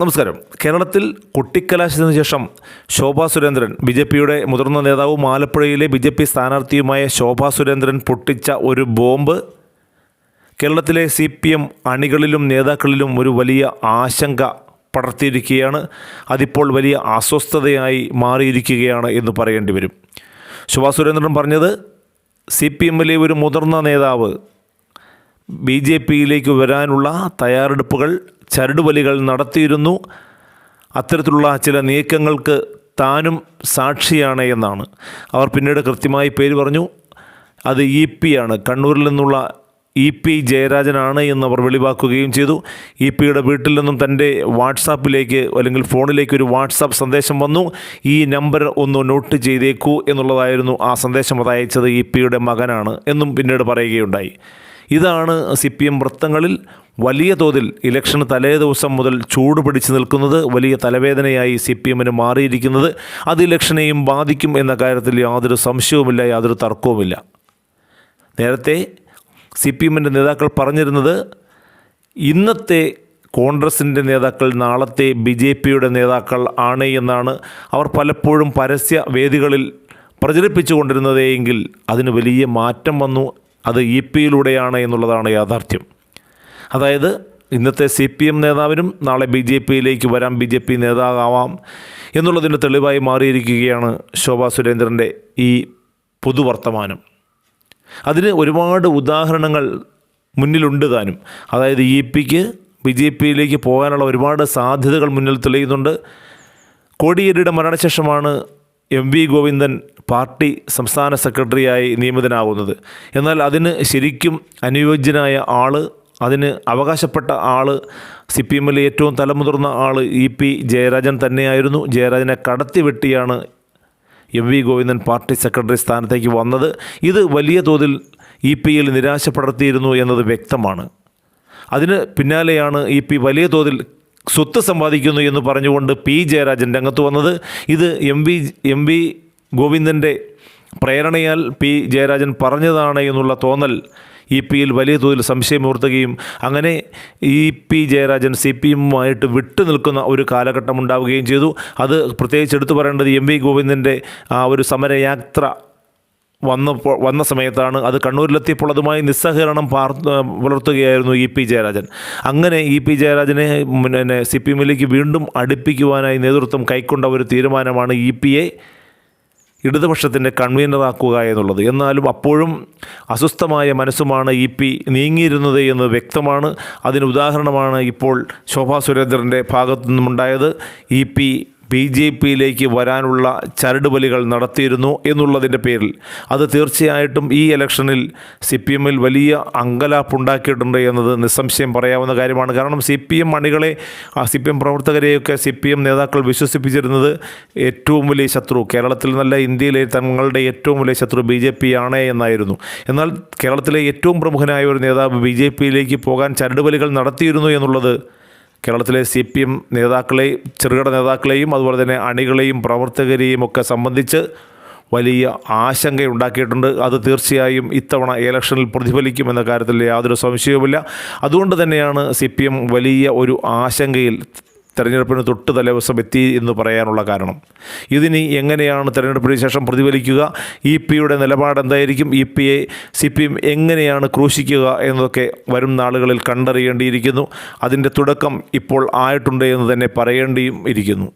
നമസ്കാരം. കേരളത്തിൽ കൊട്ടിക്കലാശത്തിന് ശേഷം ശോഭാ സുരേന്ദ്രൻ ബി ജെ പിയുടെ മുതിർന്ന നേതാവും ആലപ്പുഴയിലെ ബി ജെ പി സ്ഥാനാർത്ഥിയുമായ ശോഭാ സുരേന്ദ്രൻ പൊട്ടിച്ച ഒരു ബോംബ് കേരളത്തിലെ സി പി എം അണികളിലും നേതാക്കളിലും ഒരു വലിയ ആശങ്ക പടർത്തിയിരിക്കുകയാണ്. അതിപ്പോൾ വലിയ അസ്വസ്ഥതയായി മാറിയിരിക്കുകയാണ് എന്ന് പറയേണ്ടി വരും. ശോഭാ സുരേന്ദ്രൻ പറഞ്ഞത് സി പി എമ്മിലെ ഒരു മുതിർന്ന നേതാവ് ബി ജെ പിയിലേക്ക് വരാനുള്ള തയ്യാറെടുപ്പുകൾ ചരടുവലികൾ നടത്തിയിരുന്നു. അത്തരത്തിലുള്ള ചില നീക്കങ്ങൾക്ക് താനും സാക്ഷിയാണ് എന്നാണ്. അവർ പിന്നീട് കൃത്യമായി പേര് പറഞ്ഞു. അത് ഇ പി ആണ്. കണ്ണൂരിൽ നിന്നുള്ള ഇ പി ജയരാജനാണ് എന്ന് അവർ വെളിവാക്കുകയും ചെയ്തു. ഇ പിയുടെ വീട്ടിൽ നിന്നും തന്റെ വാട്സാപ്പിലേക്ക് അല്ലെങ്കിൽ ഫോണിലേക്ക് ഒരു വാട്സാപ്പ് സന്ദേശം വന്നു. ഈ നമ്പർ ഒന്ന് നോട്ട് ചെയ്തേക്കൂ എന്നുള്ളതായിരുന്നു ആ സന്ദേശം. അത് അയച്ചത് ഇ പിയുടെ മകനാണ് എന്നും പിന്നീട് പറയുകയുണ്ടായി. ഇതാണ് സി പി എം വൃത്തങ്ങളിൽ വലിയ തോതിൽ ഇലക്ഷന് തലേ ദിവസം മുതൽ ചൂട് പിടിച്ചു നിൽക്കുന്നത് വലിയ തലവേദനയായി സി പി എമ്മിന് മാറിയിരിക്കുന്നത്. അത് ഇലക്ഷനെയും ബാധിക്കും എന്ന കാര്യത്തിൽ യാതൊരു സംശയവുമില്ല യാതൊരു തർക്കവുമില്ല. നേരത്തെ സി പി എമ്മിന്റെ നേതാക്കൾ പറഞ്ഞിരുന്നത് ഇന്നത്തെ കോൺഗ്രസിന്റെ നേതാക്കൾ നാളത്തെ ബി ജെ പിയുടെ നേതാക്കൾ ആണ് എന്നാണ്. അവർ പലപ്പോഴും പരസ്യ വേദികളിൽ പ്രചരിപ്പിച്ചു പ്രചരിപ്പിച്ചുകൊണ്ടിരുന്നതെങ്കിൽ അതിന് വലിയ മാറ്റം വന്നു. അത് ഇ പിയിലൂടെയാണ് എന്നുള്ളതാണ് യാഥാർത്ഥ്യം. അതായത് ഇന്നത്തെ സി പി എം നേതാവിനും നാളെ ബി ജെ പിയിലേക്ക് വരാം ബി ജെ പി നേതാവാം എന്നുള്ളതിന്റെ തെളിവായി മാറിയിരിക്കുകയാണ് ശോഭാ സുരേന്ദ്രന്റെ ഈ പുതുവർത്തമാനം. അതിന് ഒരുപാട് ഉദാഹരണങ്ങൾ മുന്നിലുണ്ട് താനും. അതായത് ഇ പിക്ക് ബി ജെ പിയിലേക്ക് പോകാനുള്ള ഒരുപാട് സാധ്യതകൾ മുന്നിൽ തെളിയുന്നുണ്ട്. കോടിയേരിയുടെ മരണശേഷമാണ് എം വി ഗോവിന്ദൻ പാർട്ടി സംസ്ഥാന സെക്രട്ടറിയായി നിയമിതനാകുന്നത് എന്നാൽ അതിന് ശരിക്കും അനുയോജ്യനായ ആൾ അതിന് അവകാശപ്പെട്ട ആൾ സി പി എമ്മിലെ ഏറ്റവും തലമുതിർന്ന ആൾ ഇ പി ജയരാജൻ തന്നെയായിരുന്നു. ജയരാജനെ കടത്തി വെട്ടിയാണ് M V Govindan party secretary സ്ഥാനത്തേക്ക് വന്നത്. ഇത് വലിയ തോതിൽ ഇ പിയിൽ നിരാശപ്പെടുത്തിയിരുന്നു എന്നത് വ്യക്തമാണ്. അതിന് പിന്നാലെയാണ് ഇ പി വലിയ തോതിൽ സ്വത്ത് സമ്പാദിക്കുന്നു എന്ന് പറഞ്ഞുകൊണ്ട് പി. ജയരാജൻ രംഗത്ത് വന്നത്. ഇത് എം വി എം വി ഗോവിന്ദന്റെ പ്രേരണയാൽ പി. ജയരാജൻ പറഞ്ഞതാണ് എന്നുള്ള തോന്നൽ ഇ പിയിൽ വലിയ തോതിൽ സംശയമുയർത്തുകയും അങ്ങനെ E P Jayarajan C P എമ്മുമായിട്ട് വിട്ടു നിൽക്കുന്ന ഒരു കാലഘട്ടം ഉണ്ടാവുകയും ചെയ്തു. അത് പ്രത്യേകിച്ച് എടുത്തു പറയേണ്ടത് എം വി ഗോവിന്ദന്റെ ആ ഒരു സമരയാത്ര വന്നപ്പോൾ വന്ന സമയത്താണ് അത് കണ്ണൂരിലെത്തിയപ്പോൾ അതുമായി നിസ്സഹകരണം പാർ പുലർത്തുകയായിരുന്നു ഇ പി ജയരാജൻ. അങ്ങനെ ഇ പി ജയരാജനെ പിന്നെ സി പി എമ്മിലേക്ക് വീണ്ടും അടുപ്പിക്കുവാനായി നേതൃത്വം കൈക്കൊണ്ട ഒരു തീരുമാനമാണ് ഇ പിയെ ഇടതുപക്ഷത്തിന്റെ കൺവീനറാക്കുക എന്നുള്ളത്. എന്നാലും അപ്പോഴും അസ്വസ്ഥമായ മനസ്സുമാണ് ഇ പി നീങ്ങിയിരുന്നത് എന്ന് വ്യക്തമാണ്. അതിന് ഉദാഹരണമാണ് ഇപ്പോൾ ശോഭാ സുരേന്ദ്രന്റെ ഭാഗത്തു നിന്നുമുണ്ടായത് ഇ പി ബി ജെ പിയിലേക്ക് വരാനുള്ള ചരടുവലികൾ നടത്തിയിരുന്നു എന്നുള്ളതിന്റെ പേരിൽ. അത് തീർച്ചയായിട്ടും ഈ ഇലക്ഷനിൽ സി പി എമ്മിൽ വലിയ അങ്കലാപ്പുണ്ടാക്കിയിട്ടുണ്ട് എന്നത് നിസ്സംശയം പറയാവുന്ന കാര്യമാണ്. കാരണം സി പി എം അണികളെ സി പി എം പ്രവർത്തകരെയൊക്കെ സി പി എം നേതാക്കൾ വിശ്വസിപ്പിച്ചിരുന്നത് ഏറ്റവും വലിയ ശത്രു. കേരളത്തിൽ നല്ല ഇന്ത്യയിലെ തങ്ങളുടെ ഏറ്റവും വലിയ ശത്രു ബി ജെ പി ആണ് എന്നായിരുന്നു. എന്നാൽ കേരളത്തിലെ ഏറ്റവും പ്രമുഖനായ ഒരു നേതാവ് ബി ജെ പിയിലേക്ക് പോകാൻ ചരടുവലികൾ നടത്തിയിരുന്നു എന്നുള്ളത് കേരളത്തിലെ സി പി എം നേതാക്കളെ ചെറുകിട നേതാക്കളെയും അതുപോലെ തന്നെ അണികളെയും പ്രവർത്തകരെയും ഒക്കെ സംബന്ധിച്ച് വലിയ ആശങ്കയുണ്ടാക്കിയിട്ടുണ്ട്. അത് തീർച്ചയായും ഇത്തവണ ഇലക്ഷനിൽ പ്രതിഫലിക്കുമെന്ന കാര്യത്തിൽ യാതൊരു സംശയവുമില്ല. അതുകൊണ്ട് തന്നെയാണ് സി വലിയ ഒരു ആശങ്കയിൽ തെരഞ്ഞെടുപ്പിന് തൊട്ട് തലേദിവസം എത്തി എന്ന് പറയാനുള്ള കാരണം. ഇതിനി എങ്ങനെയാണ് തെരഞ്ഞെടുപ്പിന് ശേഷം പ്രതിഫലിക്കുക? ഇ പിയുടെ നിലപാട് എന്തായിരിക്കും? ഇ പിയെ സി പി എം എങ്ങനെയാണ് ക്രൂശിക്കുക എന്നതൊക്കെ വരും നാളുകളിൽ കണ്ടറിയേണ്ടിയിരിക്കുന്നു. അതിന്റെ തുടക്കം ഇപ്പോൾ ആയിട്ടുണ്ട് എന്ന് തന്നെ പറയേണ്ടിയും ഇരിക്കുന്നു.